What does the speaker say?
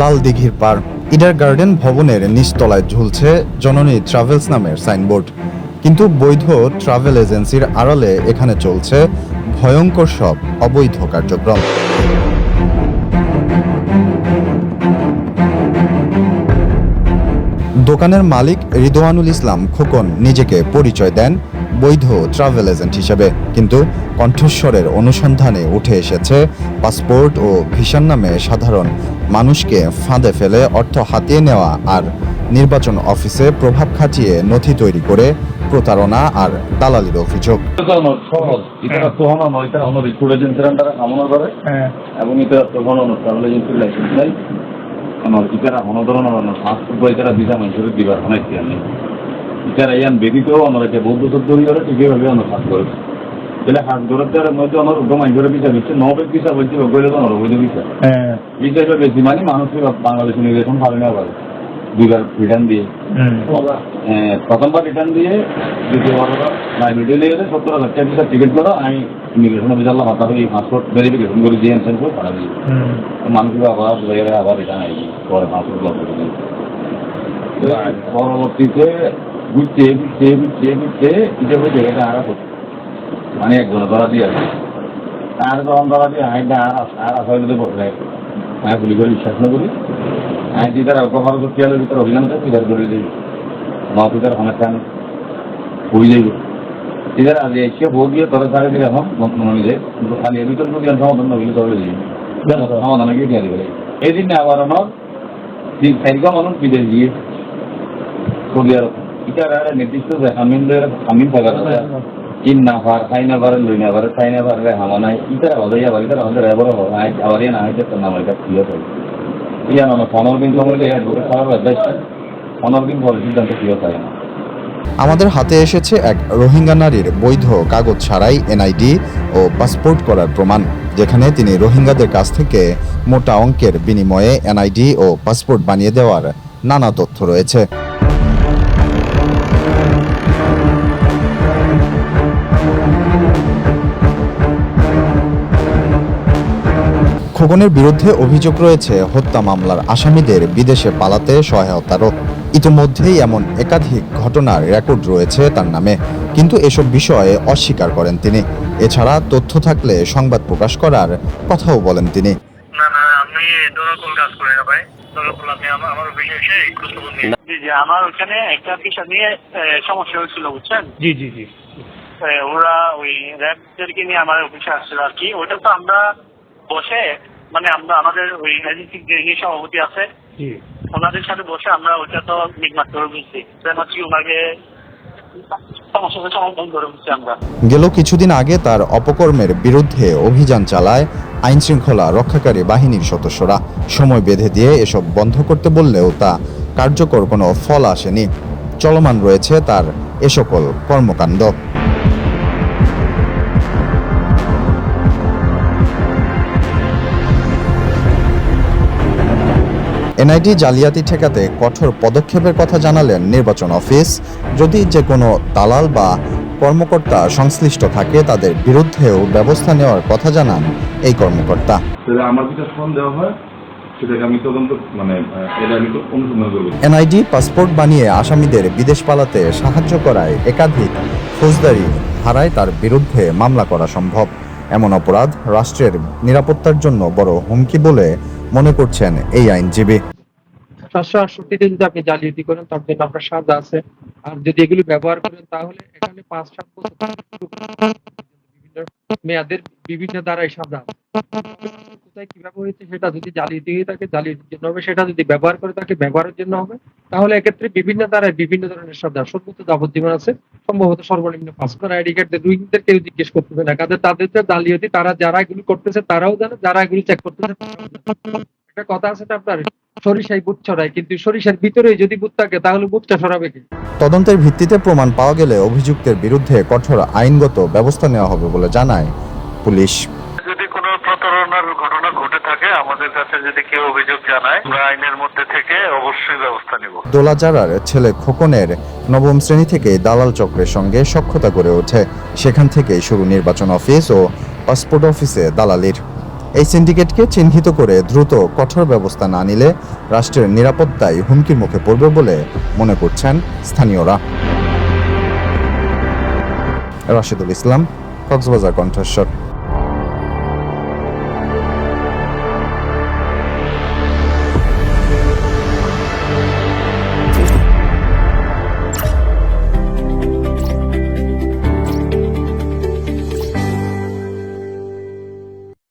লাল দিঘির পার ইডার গার্ডেন ভবনের নিচতলায় ঝুলছে জননী ট্রাভেলস নামের সাইনবোর্ড। কিন্তু বৈধ ট্রাভেল এজেন্সির আড়ালে এখানে চলছে ভয়ঙ্কর সব অবৈধ কার্যক্রম। দোকানের মালিক রিদোয়ানুল ইসলাম খোকন নিজেকে পরিচয় দেন। বৈধ ট্রাভেল এজেন্ট হিসেবে কিন্তু কণ্ঠস্বরের অনুসন্ধানে উঠে এসেছে পাসপোর্ট ও ভিসার নামে সাধারণ মানুষকে ফাঁদে ফেলে অর্থ হাতিয়ে নেওয়া আর নির্বাচন অফিসে প্রভাব খাটিয়ে নথি তৈরি করে প্রতারণা আর দালালির অভিযোগ। করে এবং এটা মানুষের ইতারা ইয়ান বেদিতেও আমার একটা বৌদ্ধ চোদ্দ করে ঠিকইভাবে আমার কাজ করে তাহলে হাত ধরার মধ্যে আমার উগ্র মানুষের ভিসা দিচ্ছে নবের ভিসা বলছে গেলে তো অবৈধ ভিসা ভিসা হিসেবে বেশি মানে মানুষ বাংলাদেশ নির্বাচন পারে না পারে দুইবার রিটার্ন দিয়ে। হ্যাঁ, প্রথমবার রিটার্ন দিয়ে দ্বিতীয়বার না ভিডিও লেগে গেছে সত্তর হাজার টাকা টিকিট করো আমি ইমিগ্রেশন অফিসার মাথা হয়ে পাসপোর্ট ভেরিফিকেশন করে দিয়ে সেন্ড করে পাঠা দিই মানুষকে আবার আবার রিটার্ন আই পরে পাসপোর্ট পরবর্তীতে ঘুরতে ঘুরতে ঘুরতে ঘুরতে এটা হয়ে জায়গাটা আরা করছে মানে একজনে ধরা দিয়ে আছে। আর যখন ধরা দিয়ে আই না আর আসলে বসে আমি গুলি করে বিশ্বাস না করি। আমি দিদার অল্পভার করতে গেলে ভিতরে অভিযান দিদার করে দিই আমার ভিতরে অনেক টান হয়ে যাইব। দিদার আজ এসে ভোট দিয়ে তবে ছাড়ে দিলে এখন মনে নিলে কিন্তু খালি এর ভিতরে যদি সমাধান না হইলে তবে যাই সমাধান গিয়ে দিয়ে দেবে। এই দিন আবার আমার তিন তারিখও মানুষ বিদেশ গিয়ে সৌদি আরব। এটার একটা নির্দিষ্ট হামিন থাকার কথা। ইন না পার খাই না পারে লই না পারে খাই না পারে হামা নাই। হলে আবার হলে এবার আবার ইয়ে না হইতে তো নাম এটা প্রিয় থাকে ইয়া না পনেরো দিন সময় লেগে ঢুকে খারাপ অভ্যাস পনেরো দিন পরে সিদ্ধান্ত প্রিয় থাকে না। আমাদের হাতে এসেছে এক রোহিঙ্গা নারীর বৈধ কাগজ ছাড়াই এনআইডি ও পাসপোর্ট করার প্রমাণ যেখানে তিনি রোহিঙ্গাদের কাছ থেকে মোটা অঙ্কের বিনিময়ে এনআইডি ও পাসপোর্ট বানিয়ে দেওয়ার নানা তথ্য রয়েছে। খোকনের বিরুদ্ধে অভিযোগ রয়েছে হত্যা মামলার আসামিদের বিদেশে পালাতে সহায়তারও ইতিমধ্যেই এমন একাধিক ঘটনার রেকর্ড রয়েছে তার নামে কিন্তু এসব বিষয়ে অস্বীকার করেন তিনি। এছাড়া তথ্য থাকলে সংবাদ প্রকাশ করার কথাও বলেন তিনি। না না আমি কাজ করি না ভাই। আমার ওখানে একটা বিষয় নিয়ে সমস্যা হয়েছিল বুঝছেন? জি জি জি। ওরা ওই র্যাবদেরকে নিয়ে আমার অফিসে আসছিল আর কি। ওটা তো আমরা বসে মানে আমরা আমাদের ওই এজেন্সি যে ইয়ে সভাপতি আছে। ওনাদের সাথে বসে আমরা ওটা তো নির্মাণ করে বুঝছি হচ্ছে ওনাকে গেল কিছুদিন আগে তার অপকর্মের বিরুদ্ধে অভিযান চালায় আইন শৃঙ্খলা রক্ষাকারী বাহিনীর সদস্যরা। সময় বেঁধে দিয়ে এসব বন্ধ করতে বললেও তা কার্যকর কোনো ফল আসেনি। চলমান রয়েছে তার এ সকল কর্মকাণ্ড। এনআইডি জালিয়াতি ঠেকাতে কঠোর পদক্ষেপের কথা জানালেন নির্বাচন অফিস। যদি যে কোনো দালাল বা কর্মকর্তা সংশ্লিষ্ট থাকে তাদের বিরুদ্ধেও ব্যবস্থা নেওয়ার কথা জানান এই কর্মকর্তা। আমার যেটা হয় মানে এনআইডি পাসপোর্ট বানিয়ে আসামিদের বিদেশ পালাতে সাহায্য করায় একাধিক ফৌজদারি ধারায় তার বিরুদ্ধে মামলা করা সম্ভব। এমন অপরাধ রাষ্ট্রের নিরাপত্তার জন্য বড় হুমকি বলে মনে করছেন এই আইনজীবী? সাতশো আটষট্টিতে যদি আপনি জালিয়াতি করেন, তার জন্য আপনার সাজা আছে। আর যদি এগুলি ব্যবহার করেন, তাহলে এখানে পাঁচ সাত বছর মেয়াদের বিভিন্ন দ্বারাই সাজা কোথায় কীভাবে হয়েছে সেটা যদি জালিয়াতি হয়ে থাকে জালিয়াতির জন্য হবে। সেটা যদি ব্যবহার করে থাকে, ব্যবহারের জন্য হবে। তাহলে এক্ষেত্রে বিভিন্ন দ্বারায় বিভিন্ন ধরনের সাজা সর্বোচ্চ যাবজ্জীবন আছে। সম্ভবত সর্বনিম্ন পাঁচ করে আইডি কার্ড রোহিঙ্গাদের কেউ জিজ্ঞেস করতেছে না। কাদের তাদের যে জালিয়াতি তারা যারা এগুলি করতেছে, তারাও জানে, যারা এগুলি চেক করতেছে। একটা কথা আছে আপনার সরিষায় বুট ছড়ায় কিন্তু সরিষার ভিতরে যদি বুট থাকে তাহলে বুটটা সরাবে কি? তদন্তের ভিত্তিতে প্রমাণ পাওয়া গেলে অভিযুক্তের বিরুদ্ধে কঠোর আইনগত ব্যবস্থা নেওয়া হবে বলে জানায় পুলিশ। যদি কোনো প্রতারণার ঘটনা ঘটে থাকে আমাদের কাছে যদি কেউ অভিযোগ জানায় আমরা আইনের মধ্যে থেকে অবশ্যই ব্যবস্থা নেব। দোলাজারার ছেলে খোকনের নবম শ্রেণি থেকে দালাল চক্রের সঙ্গে সখ্যতা গড়ে ওঠে। সেখান থেকেই শুরু নির্বাচন অফিস ও পাসপোর্ট অফিসে দালালির। এই সিন্ডিকেটকে চিহ্নিত করে দ্রুত কঠোর ব্যবস্থা না নিলে রাষ্ট্রের নিরাপত্তায় হুমকির মুখে পড়বে বলে মনে করছেন স্থানীয়রা। রাশিদুল ইসলাম, কক্সবাজার কণ্ঠস্বর।